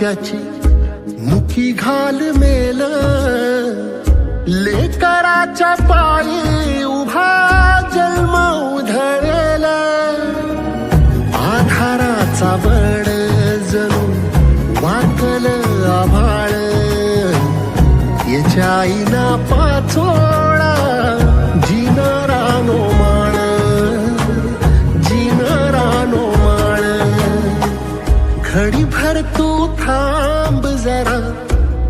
त्याची मुखी घाल मेल लेकराच्या पायी उभा जन्म उधळेल. आधाराचा बड जणू वाकल आभाळ. याच्या आईना पाचोळा जिनारानो माळ. माळ. घडी भर तू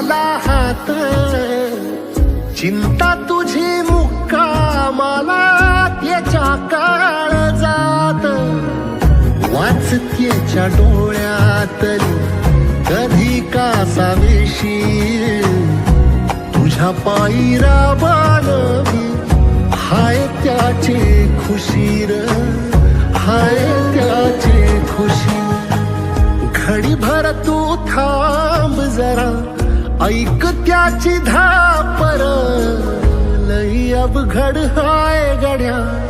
मला हात. चिंता तुझी मुक्कामाला त्याच्या काळ जात. वाचतेच्या डोळ्यातली कधी का सावेशी. तुझ्या पायीरा राबानवी हाय त्याचे खुशीर. हाय त्याचे खुशी घडी भर तू थांब जरा. ऐक त्याची धापर. लई अवघड हाय गड्या.